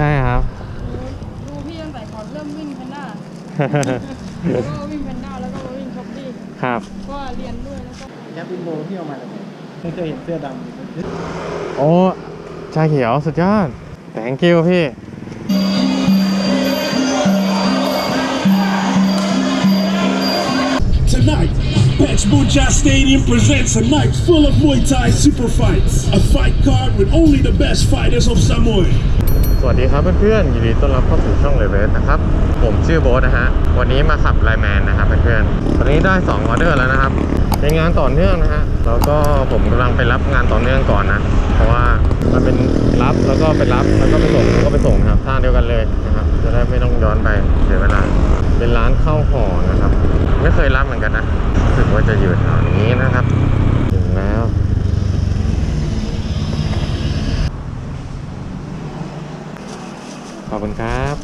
ใช่ครับ ดูพี่ตั้งแต่ก่อนเริ่มวิ่งแพนด้าแล้วก็วิ่งแพนด้าแล้วก็มาวิ่งช็อปปี้ครับ ก็เรียนด้วยแล้วก็แคปวินโดที่เอามาจากไหนไม่เคยเห็นเสื้อดำโอ้ชาเขียวสุดยอด thank you พี่ Tonight, Patch Mucha Stadium presents a night full of Muay Thai super fights. A fight card with only the best fighters of Samoa. สวัสดีครับเพื่อนๆยินดีต้อนรับเข้าสู่ช่องเลเวสนะครับ ผมชื่อโบ๊ทนะฮะ วันนี้มาขับไลแมนนะครับเพื่อนๆตอนนี้ได้2ออเดอร์แล้วนะครับ เป็นงานต่อเนื่องนะฮะ แล้วก็ผมกำลังไปรับงานต่อเนื่องก่อนนะ เพราะว่ามันเป็นรับแล้วก็ไปรับแล้วก็ไปส่งแล้วก็ไปส่งนะครับท่าเดียวกันเลยนะครับ จะได้ไม่ต้องย้อนไปเสียเวลา เป็นร้านข้าวห่อนะครับ ไม่เคยรับเหมือนกันนะ รู้สึกว่าจะอยู่แถวนี้นะครับ ถึงแล้ว ข อบคุณครับ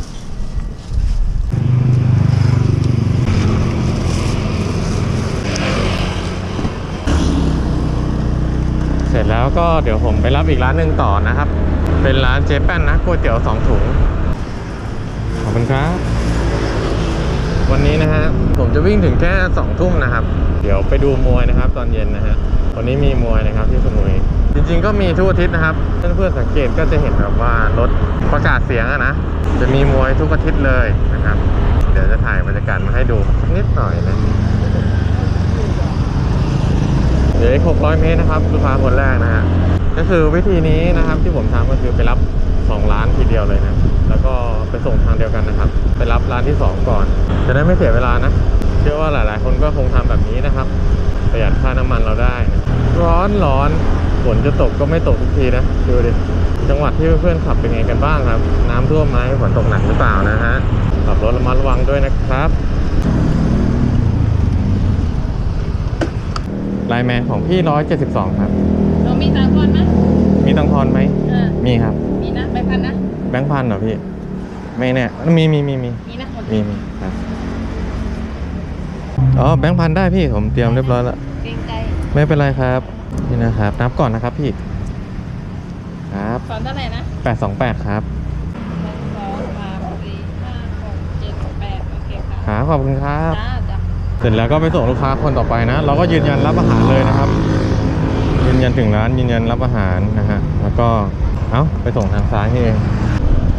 เสร็จแล้วก็เดี๋ยวผมไปรับอีกร้านหนึ่งต่อนะครับ เป็นร้านเจ๊แป้นนะก๋วยเตี๋ยวสองถุงขอบคุณครับ วันนี้นะฮะผมจะวิ่งถึงแค่สองทุ่มนะครับ เดี๋ยวไปดูมวยนะครับ ตอนเย็นนะฮะ วันนี้มีมวยนะครับที่สมุย จริงๆก็มีทุกอาทิตย์นะครับ เพื่อนๆสังเกตก็จะเห็นแบบว่ารถประกาศเสียงอะนะ จะมีมวยทุกอาทิตย์เลยนะครับ เดี๋ยวจะถ่ายบรรยากาศมาให้ดูนิดหน่อยนะเดี๋ยวอีก600 เมตรนะครับลูกค้าคนแรกนะฮะก็คือวิธีนี้นะครับที่ผมทำก็คือไปรับ 2 ร้านทีเดียวเลยนะแล้วก็ไปส่งทางเดียวกันนะครับ ไปรับร้านที่ 2 ก่อน จะได้ไม่เสียเวลานะ เชื่อว่าหลาย ๆ คนก็คงทำแบบนี้นะครับ ประหยัดค่าน้ำมันเราได้นะร้อนร้อนฝนจะตกก็ไม่ตกทุกทีนะดูดิจังหวัดที่เพื่อนๆขับเป็นไงกันบ้างครับ น้ำท่วมไหมฝนตกหนักหรือเปล่านะฮะขับรถระมัดระวังด้วยนะครับไลน์แมนของพี่172ครับเรามีตังค์ทอนไหมมีตังค์ทอนไหมเออมีครับ มีนะไปพันนะแบงค์พันเหรอพี่ ไม่แน่มีมีมีมีมีนะหมดมีมีครับ อ๋อแบงค์พันได้พี่ผมเตรียมเรียบร้อยแล้วเกรงใจไม่เป็นไรครับ นี่นะครับ นับก่อนนะครับพี่ ครับสอนเท่าไหร่นะ828ครับหนึ่งสองสามสี่ห้าหกเจ็ดแปดโอเคค่ะครับขอบคุณครับ จ้าจ้าเสร็จแล้วก็ไปส่งลูกค้าคนต่อไปนะ เราก็ยืนยันรับอาหารเลยนะครับ ยืนยันถึงร้านยืนยันรับอาหารนะฮะแล้วก็เอ้าไปส่งทางซ้ายนี่เอง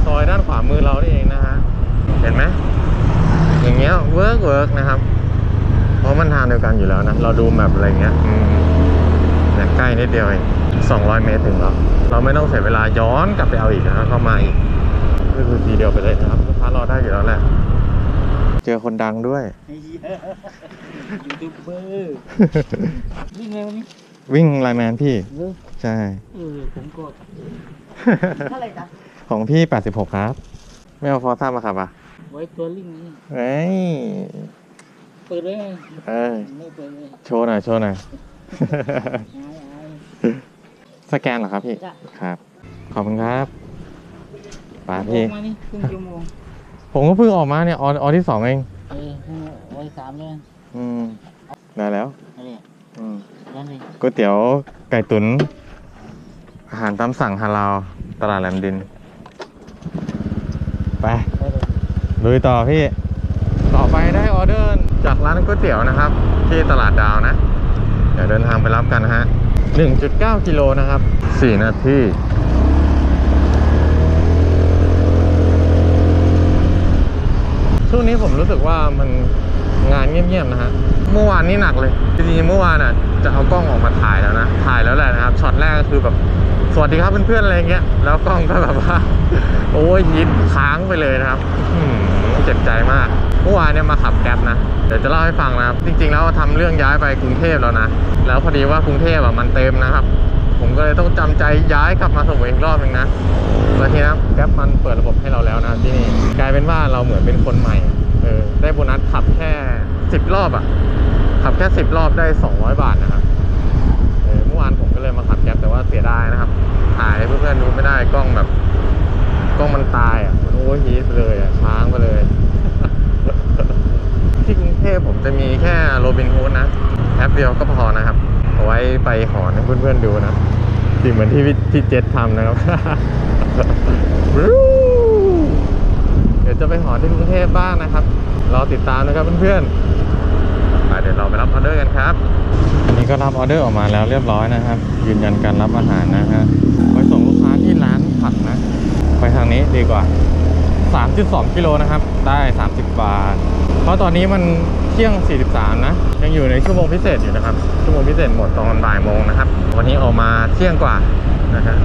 ซอยด้านขวามือเรานี่เองนะฮะเห็นไหมอย่างเงี้ยเวิร์กเวิร์กนะครับเพ ราะมันทางเดียวกันอยู่แล้วนะ เราดูแมพอะไรเงี้ยอืมเนี่ยใกล้นิดเดียวเอง200 เมตรถึงแล้ว เราไม่ต้องเสียเวลาย้อนกลับไปเอาอีกนะครับเข้ามาอีกก็คือทีเดียวไปเลยนะครับลูกค้ารอได้อยู่แล้วแหละ เจอคนดังด้วยยูทูบเบอร์วิ่งเร็วนี่วิ่งไลน์แมนพี่เออใช่เออผมก็เท่าไหร่จ๊ะของพี่ 86 ครับ ไม่เอาฟอร์ซ่ามาขับอะ ไว้ตัวลิงนี่เอ้ย เปิดเลยเออไม่เปิดเลยโชว์หน่อยโชว์หน่อยอายอายสแกนเหรอครับพี่จ้ะครับ ขอบคุณครับไป้าอพี่อกมานี่ครึ่งชั่วโมงผมก็เพิ่งออกมาเนี่ยออออที่สองเองเออไว้สามเลยอืมได้แล้วอะไรอืมนั่นเลยก๋วยเตี๋ยวไก่ตุ๋นอาหารตามสั่งฮาลาลตลาดแหลมดิน ไปไปเลยลุยต่อพี่ ต่อไปได้ออเดอร์ จากร้านก๋วยเตี๋ยวนะครับ ที่ตลาดดาวนะ เดี๋ยวเดินทางไปรับกันนะฮะ 1.9 กิโลนะครับ 4 นาทีช่วงนี้ผมรู้สึกว่ามันงานเงียบๆนะฮะ เมื่อวานนี้หนักเลย จริงๆเมื่อวานอะจะเอากล้องออกมาถ่ายแล้วนะ ถ่ายแล้วแหละนะครับ ช็อตแรกก็คือแบบสวัสดีครับเพื่อนๆอะไรเงี้ย แล้วกล้องก็แบบว่า โอ้ยยิดค้างไปเลยนะครับอืมเจ็บใจมาก เมื่อวานเนี่ยมาขับแก๊ปนะเดี๋ยวจะเล่าให้ฟังนะครับจริง ๆ แล้วทำเรื่องย้ายไปกรุงเทพแล้วนะแล้วพอดีว่ากรุงเทพอะมันเต็มนะครับ ผมก็เลยต้องจำใจย้ายกลับมาสมุยอีกรอบหนึ่งนะแล้วทีนี้แก๊ปมันเปิดระบบให้เราแล้วนะที่นี่กลายเป็นว่าเราเหมือนเป็นคนใหม่เออได้โบนัสขับแค่สิบรอบอะขับแค่สิบรอบได้สองร้อยบาทนะครับเออเมื่อวานผมก็เลยมาขับแก๊ปแต่ว่าเสียดายนะครับถ่ายเพื่อนๆดูไม่ได้กล้องแบบกล้องมันตายอะมันโอเวอร์ฮีทไปเลยอะค้างไปเลย ที่กรุงเทพผมจะมีแค่โรบินฮูดนะแอปเดียวก็พอนะครับ เอาไว้ไปหอนให้เพื่อนๆดูนะสิ่งเหมือนที่พี่ที่เจ็ตทำนะครับบรูยวจะไปหอที่กรุงเทพบ้างนะครับ รอติดตามนะครับเพื่อนๆไปเดี๋ยวเราไปรับออเดอร์กันครับนนี้ก็รับออเดอร์ออกมาแล้วเรียบร้อยนะครับ ยืนยันการรับอาหารนะฮะไปส่งลูกค้าที่ร้านผักนะ ไปทางนี้ดีกว่า 3.2กิโลนะครับ ได้ 30 บาท เพราะตอนนี้มันเที่ยง 43 นะ ยังอยู่ในชั่วโมงพิเศษอยู่นะครับ ชั่วโมงพิเศษหมดตอนบ่ายโมงนะครับ วันนี้ออกมาเที่ยงกว่านะฮะ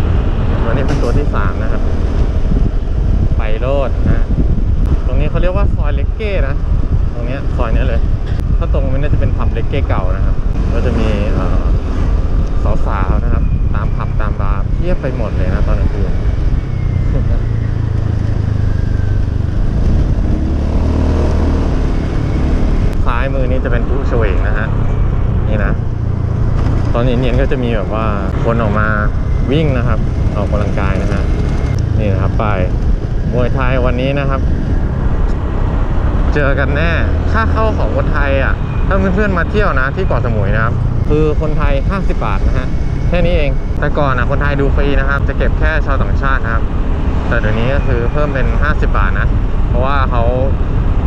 วันนี้เป็นตัวที่ 3 นะครับ ไปโรดนะตรงนี้เขาเรียกว่าซอยเล็กเก้นะ ตรงนี้ซอยนี้เลย ถ้าตรงมันน่าจะเป็นผับเล็กเก้เก่านะครับ ก็จะมีสาวๆนะครับ ตามผับตามบาร์เพียบไปหมดเลยนะตอนกลางคืน ซ้ายมือ นี้จะเป็นผู้เฉวงนะฮะนี่นะ ตอนเย็นๆก็จะมีแบบว่าคนออกมาวิ่งนะครับ ออกกำลังกายนะฮะนี่นะครับไปมวยไทยวันนี้นะครับ เจอกันแน่ค่าเข้าของคนไทยอะถ้าเพื่อนๆมาเที่ยวนะ ที่เกาะสมุยนะครับ คือคนไทย 50 บาทนะฮะแค่นี้เองแต่ก่อนอะคนไทยดูฟรีนะครับ จะเก็บแค่ชาวต่างชาตินะครับ แต่เดี๋ยวนี้ก็คือเพิ่มเป็น 50 บาทนะ เพราะว่าเขา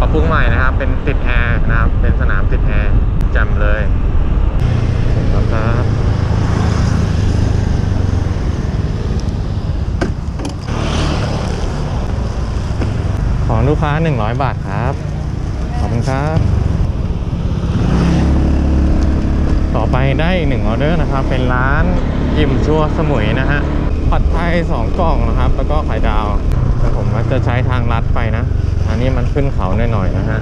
ปรับปรุงใหม่นะครับ เป็นติดแอร์นะครับ เป็นสนามติดแอร์จำเลยขอบคุณครับของลูกค้า 100 บาทครับ ขอบคุณครับ ต่อไปได้อีกหนึ่งออเดอร์นะครับ เป็นร้านยิมชัวสมุยนะฮะผัดไทย 2 กล่องนะครับ แล้วก็ไข่ดาวแต่ผมว่าจะใช้ทางลัดไปนะ อันนี้มันขึ้นเขาหน่อยๆนะฮะ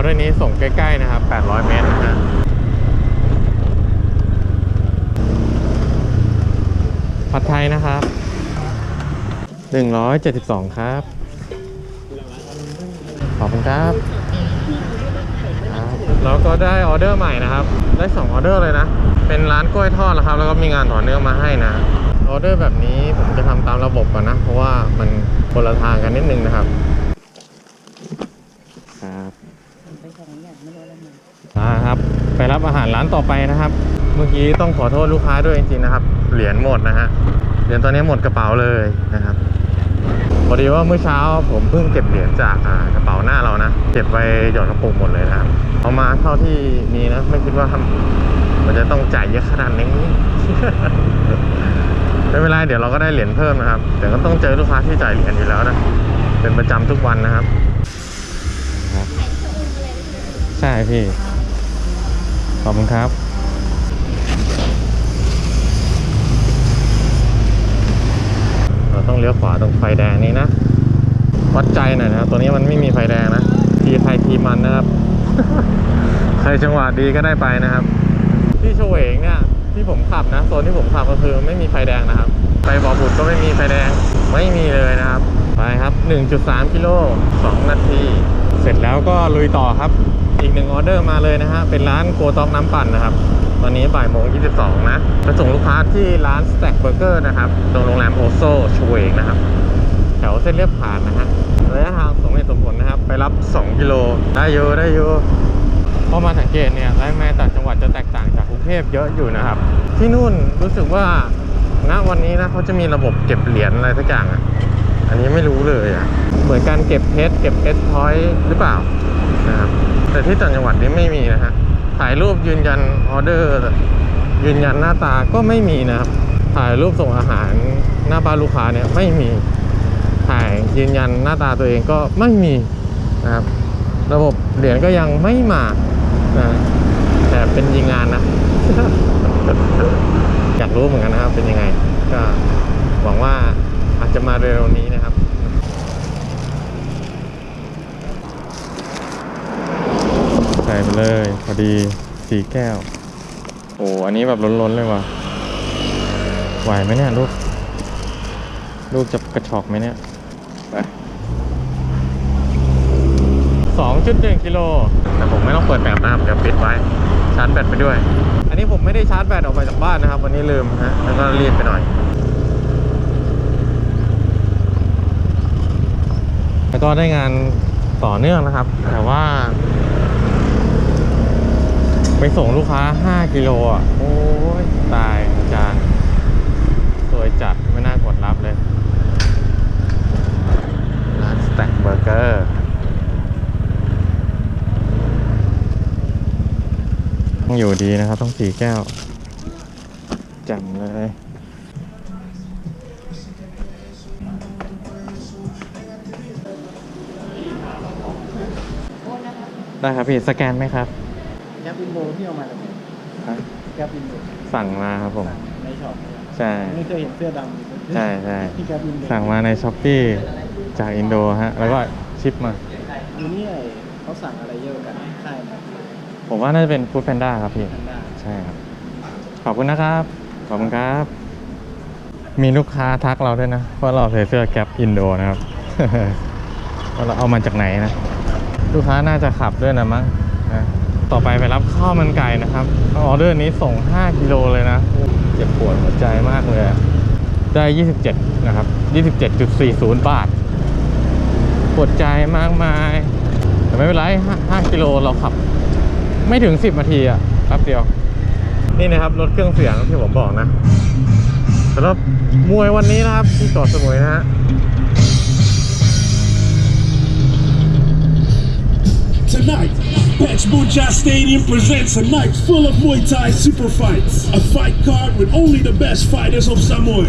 อเดอร์นี้ส่งใกล้ ๆ นะครับ 800 เมตรนะฮะผัดไทยนะครับ 172 ครับ ขอบคุณครับครับแล้วก็ได้ออเดอร์ใหม่นะครับ ได้ 2 ออเดอร์เลยนะ เป็นร้านกล้วยทอดนะครับ แล้วก็มีงานต่อเนื่องมาให้นะออเดอร์แบบนี้ผมจะทำตามระบบก่อนนะ เพราะว่ามันคนละทางกันนิดนึงนะครับ ไปสองอย่างไมาครับ ไปรับอาหารร้านต่อไปนะครับ เมื่อกี้ต้องขอโทษลูกค้าด้วยจริงๆนะครับ เหรียญหมดนะฮะ เหรียญตอนนี้หมดกระเป๋าเลยนะครับ พอดีว่าเมื่อเช้าผมเพิ่งเก็บเหรียญจากกระเป๋าหน้าเรานะ เก็บไปหยอดกระปุกหมดเลยนะครับ เอามาเท่าที่มีนะ ไม่คิดว่ามันจะต้องจ่ายเยอะขนาดนี้ไม่เป็นไรเดี๋ยวเราก็ได้เหรียญเพิ่มนะครับ แต่ก็ต้องเจอลูกค้าที่จ่ายเหรียญอยู่แล้วนะ เป็นประจำทุกวันนะครับ ใช่พี่ ขอบคุณครับ เราต้องเลี้ยวขวาตรงไฟแดงนี้นะ วัดใจหน่อยนะ ตัวนี้มันไม่มีไฟแดงนะ ทีใครทีมันนะครับ ใครจังหวะดีก็ได้ไปนะครับ ที่โชเวงเนี่ยที่ผมขับนะโซนที่ผมขับก็คือไม่มีไฟแดงนะครับ ไปบ่อบุตรก็ไม่มีไฟแดงไม่มีเลยนะครับ ไปครับ 1.3 กิโล 2 นาที เสร็จแล้วก็ลุยต่อครับ อีกหนึ่งออเดอร์มาเลยนะฮะ เป็นร้านโกต็อกน้ำปั่นนะครับ ตอนนี้บ่ายโมง22 นะไปส่งลูกค้าที่ร้าน Stack Burger นะครับ ตรงโรงแรมโอโซชเวงนะครับ แถวเส้นเรียบผ่านนะฮะ ระยะทางสมเหตุสมผลนะครับ ไปรับ 2 กิโล ได้อยู่ได้อยู่พอมาสังเกตเนี่ยไลฟ์แมนต่างจังหวัดจะแตกต่างจากกรุงเทพเยอะอยู่นะครับ ที่นู่นรู้สึกว่าณวันนี้นะเขาจะมีระบบเก็บเหรียญอะไรสักอย่างอะ อันนี้ไม่รู้เลยอะ เหมือนการเก็บเพชรเก็บเพชรพอยต์หรือเปล่า นะครับ แต่ที่ต่างจังหวัดนี้ไม่มีนะฮะถ่ายรูปยืนยันออเดอร์ ยืนยันหน้าตาก็ไม่มีนะครับ ถ่ายรูปส่งอาหารหน้าบ้านลูกค้าเนี่ยไม่มีถ่ายยืนยันหน้าตาตัวเองก็ไม่มีนะครับ ระบบเหรียญก็ยังไม่มานะแต่เป็นยิงงานนะ อยากรู้เหมือนกันนะครับเป็นยังไงก็หวังว่าอาจจะมาเร็วๆนี้นะครับ ใส่ไปเลย พอ ดีสีแก้ว โอ้อันนี้แบบล้นๆเลยว่ะ ไหวไหมเนี่ยลูก ลูกจะกระชอกไหมเนี่ยไปสองจุดหนึ่งกิโล แต่ผมไม่ต้องเปิดแบบนะครับเดี๋ยวปิดไว้ ชาร์จแบตไปด้วย อันนี้ผมไม่ได้ชาร์จแบตออกไปจากบ้านนะครับ วันนี้ลืมฮะ แล้วก็รีบไปหน่อย แล้วก็ได้งานต่อเนื่องนะครับ แต่ว่า ไปส่งลูกค้า 5 กิโลอะ โอ้ยตายอาจารย์สวยจัดไม่น่ากดรับเลยร้านสแต็กเบอร์เกอร์ต้องอยู่ดีนะครับ ต้องสีแก้วจ่มเลยได้ครับพี่ สแกนไหมครับ อินโดที่เอามาจากไหนครับแกปอินโดสั่งมาครับผม ในช็อปใช่ ไม่เคยเห็นเสื้อดำใช่ใช่ ที่แกปอินโดสั่งมาในช้อปปี้จากอินโดฮะ แล้วก็ชิปมาอยู่นี่ไอ้เขาสั่งอะไรเยอะกันค่ายไหนผมว่าน่าจะเป็นฟู้ดแพนด้าครับพี่ แพนด้าใช่ครับ ขอบคุณนะครับ ขอบคุณครับ มีลูกค้าทักเราด้วยนะว่าเราใส่เสื้อแก๊ปอินโดนะครับ ว่าเราเอามาจากไหนนะ ลูกค้าน่าจะขับด้วยนะมั้งนะ ต่อไปไปรับข้าวมันไก่นะครับออเดอร์นี้ส่ง 5 กิโลเลยนะ เจ็บปวดหัวใจมากเลยได้ 27 นะครับ 27.40 บาท ปวดใจมากมาย แต่ไม่เป็นไร 5 กิโลเราขับ ไม่ถึง 10นาทีอะแป๊บเดียว นี่นะครับ รถเครื่องเสียงที่ผมบอกนะสำหรับมวยวันนี้นะครับ ที่เกาะสมุยนะฮะ Tonight, Patch Bucha Stadium presents a night full of Muay Thai super fights. A fight card with only the best fighters of Samoy.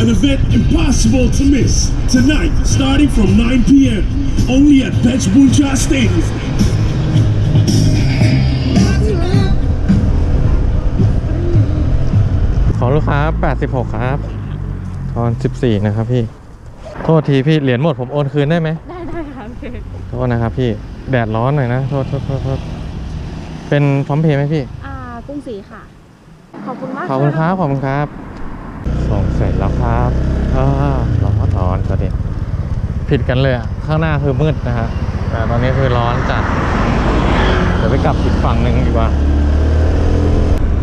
An event impossible to miss. Tonight, starting from 9 p.m. Only at Patch Bucha Stadium. ของลูกค้า 86 ครับ ทอน 14 นะครับพี่ โทษทีพี่ เหรียญหมดผมโอนคืนได้ไหม ได้ได้ค่ะพี่โทษนะครับพี่ แดดร้อนหน่อยนะ โทษโทษโทษโทษเป็นพร้อมเพย์ไหมพี่ อ่ากรุงศรีค่ะ ขอบคุณมากขอบคุณครับ ขอบคุณครับ ส่งเสร็จแล้วครับอ่าร้อนร้อนสวัสดีผิดกันเลยอะข้างหน้าคือมืดนะฮะแต่ตอนนี้คือร้อนจัด เดี๋ยวไปกลับอีกฝั่งหนึ่งดีกว่า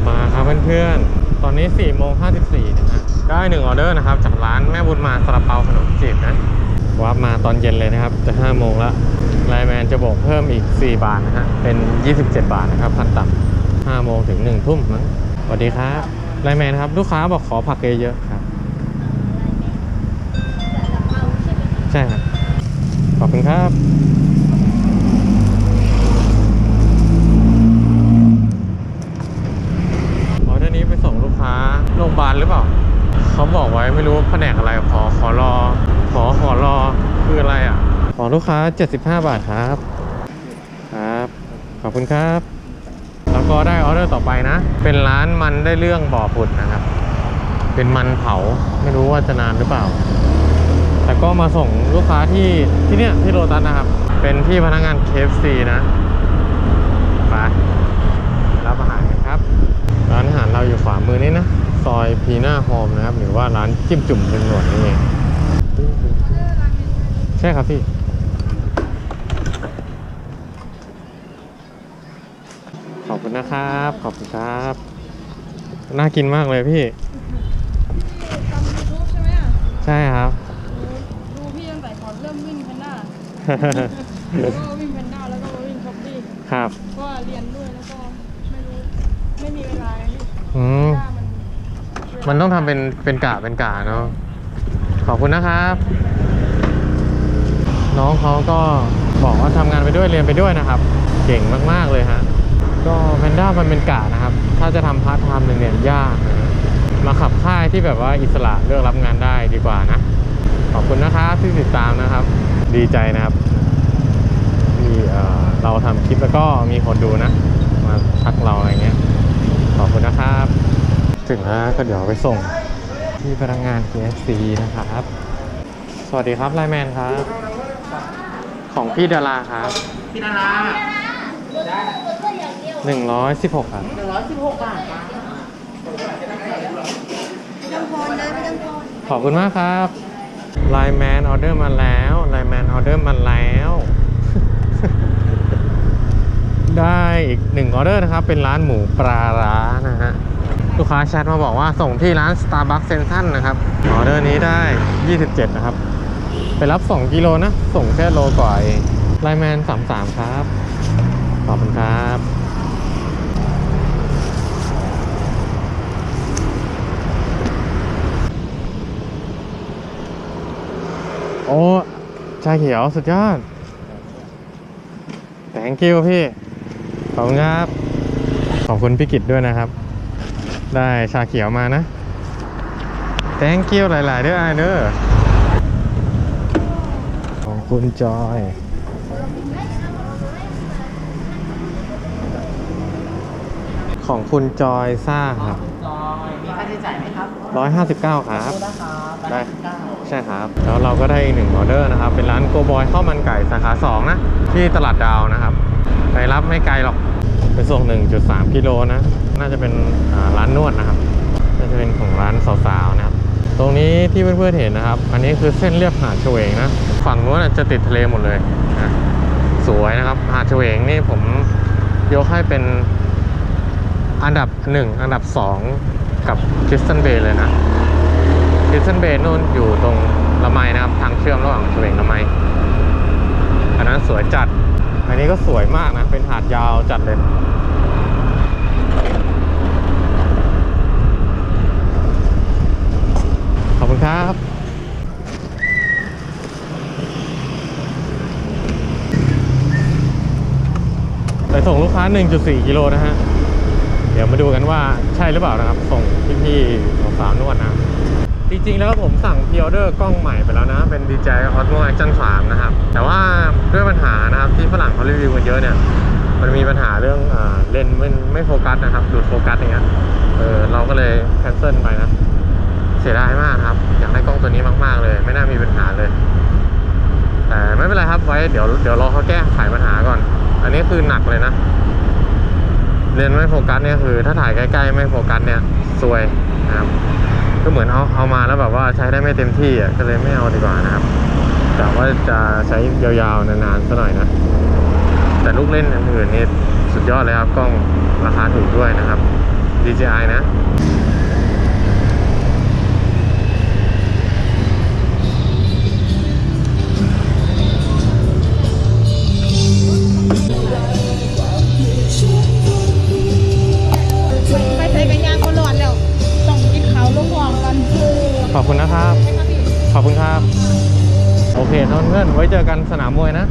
มาครับเพื่อนๆ ตอนนี้4โมง54นะฮะได้หนึ่งออเดอร์นะครับ จากร้านแม่บุญมาซาลาเปาขนมจีบนะ ว่ามาตอนเย็นเลยนะครับ จะ5โมงแล้วไลแมนจะบอกเพิ่มอีก 4 บาทนะฮะ เป็น 27 บาทนะครับพันต่ำ5โมงถึง1ทุ่มมั้งสวัสดีครับไลแมนครับ ลูกค้าบอกขอผักเยอะๆครับ ใช่ครับ ขอบคุณครับออเดอร์นี้ไปส่งลูกค้าโรงพยาบาลหรือเปล่า เขาบอกไว้ไม่รู้ว่าแผนกอะไรขอขอรอ ขอขอรอคืออะไรอะ ขอลูกค้า 75 บาทครับ ครับ ขอบคุณครับ แล้วก็ได้ออเดอร์ต่อไปนะ เป็นร้านมันได้เรื่องบ่อผุดนะครับ เป็นมันเผาไม่รู้ว่าจะนานหรือเปล่า แต่ก็มาส่งลูกค้าที่ที่เนี่ยที่โรตัสนะครับ เป็นพี่พนักงาน KFC นะไปรับอาหารกันครับ ร้านอาหารเราอยู่ขวามือนี้นะ ซอยพีน่าโฮมนะครับ หรือว่าร้านจิ้มจุ่มเป็นหนวดนี่เองใช่ครับพี่ขอบคุณนะครับ ขอบคุณครับ น่ากินมากเลยพี่ตามยูทูบใช่ไหมอะใช่ครับ ดูพี่ตั้งแต่ก่อนเริ่มวิ่งแพนด้าแล้วก็วิ่งแพนด้าแล้วก็มาวิ่งช็อปปี้ครับเพราะว่าเรียนด้วยแล้วก็ไม่รู้ไม่มีเวลาอืม มันต้องทำเป็นเป็นกะเป็นกะเนาะขอบคุณนะครับ น้องเขาก็บอกว่าทำงานไปด้วยเรียนไปด้วยนะครับ เก่งมากๆเลยฮะก็แพนด้ามันเป็นกะนะครับ ถ้าจะทำพาร์ทไทม์หนึ่งเนี่ยยากนะมาขับค่ายที่แบบว่าอิสระเลือกรับงานได้ดีกว่านะ ขอบคุณนะครับที่ติดตามนะครับ ดีใจนะครับที่เอ่อเราทำคลิปแล้วก็มีคนดูนะ มาทักเราอะไรเงี้ยขอบคุณนะครับ ถึงแล้วก็เดี๋ยวไปส่งที่พนักงาน KFC นะครับ สวัสดีครับไลน์แมนครับ ของพี่ดาราครับ พี่นาราได้หนึ่งร้อยสิบหกครับหนึ่งร้อยสิบหกบาทค่ะขอบคุณมากครับไลน์แมนออเดอร์มาแล้วไลน์แมนออเดอร์มาแล้ว ได้อีกหนึ่งออเดอร์นะครับ เป็นร้านหมูปลาร้านะฮะ ลูกค้าแชทมาบอกว่าส่งที่ร้าน Starbucks Central นะครับออเดอร์นี้ได้ 27 นะครับ ไปรับ 2 กิโลนะ ส่งแค่โลกว่าเองไลน์แมน 33 ครับ ขอบคุณครับโอ้ชาเขียว สุดยอด thank you พี่ ขอบคุณครับ ขอบคุณพี่กิตด้วยนะครับ ได้ชาเขียวมานะ thank you หลาย ๆ เด้อไอเด้อของคุณจอยของคุณจอยซ่าครับจอยมีค่าใช้จ่ายไหมครับ159ครับโทษนะครับ ได้เก้าใช่ครับ แล้วเราก็ได้อีกหนึ่งออเดอร์นะครับ เป็นร้านโกบอยข้าวมันไก่สาขา2นะ ที่ตลาดดาวนะครับ ไปรับไม่ไกลหรอก ไปส่ง 1.3 กิโลนะ น่าจะเป็นร้านนวดนะครับ น่าจะเป็นของร้านสาวๆนะครับ ตรงนี้ที่เพื่อนๆเห็นนะครับ อันนี้คือเส้นเรียบหาดเฉวงนะ ฝั่งนู้นจะติดทะเลหมดเลยนะสวยนะครับ หาดเฉวงนี่ผมยกให้เป็นอันดับหนึ่งอันดับสองกับคริสตันเบย์เลยนะคริสตันเบย์นู่นอยู่ตรงละไมนะครับ ทางเชื่อมระหว่างเฉวงละไมอันนั้นสวยจัด อันนี้ก็สวยมากนะ เป็นหาดยาวจัดเลย ขอบคุณครับไปส่งลูกค้า 1.4 กิโลนะฮะ เดี๋ยวมาดูกันว่าใช่หรือเปล่านะครับ ส่งพี่ๆของสาวนวดนะ จริงๆแล้วผมสั่งพ r ออเดอร์กล้องใหม่ไปแล้วนะ เป็น DJI Osmo Action 3 นะครับ แต่ว่าด้วยปัญหานะครับที่ฝรั่งเขารีวิวกันเยอะเนี่ย มันมีปัญหาเรื่องอเลนส์มันไม่โฟกัสนะครับหลุดโฟกัสอย่างเงี้ยเออเราก็เลยแคนเซิลไปนะ เสียดายมากครับ อยากได้กล้องตัวนี้มากๆเลย ไม่น่ามีปัญหาเลย แต่ไม่เป็นไรครับไว้เดี๋ยวเดี๋ยวรอเขาแก้ไขปัญหาก่อน อันนี้คือหนักเลยนะเลนส์ไม่โฟกัสเนี่ยคือ ถ้าถ่ายใกล้ๆไม่โฟกัสเนี่ยซวยนะครับ ก็เหมือนเอาเอามาแล้วแบบว่าใช้ได้ไม่เต็มที่อะก็เลยไม่เอาดีกว่านะครับแต่ว่าจะใช้ยาวๆนานๆซะหน่อยนะ แต่ลูกเล่นอื่นนี่สุดยอดเลยครับกล้องราคาถูกด้วยนะครับ DJI นะ สนามมวยนะ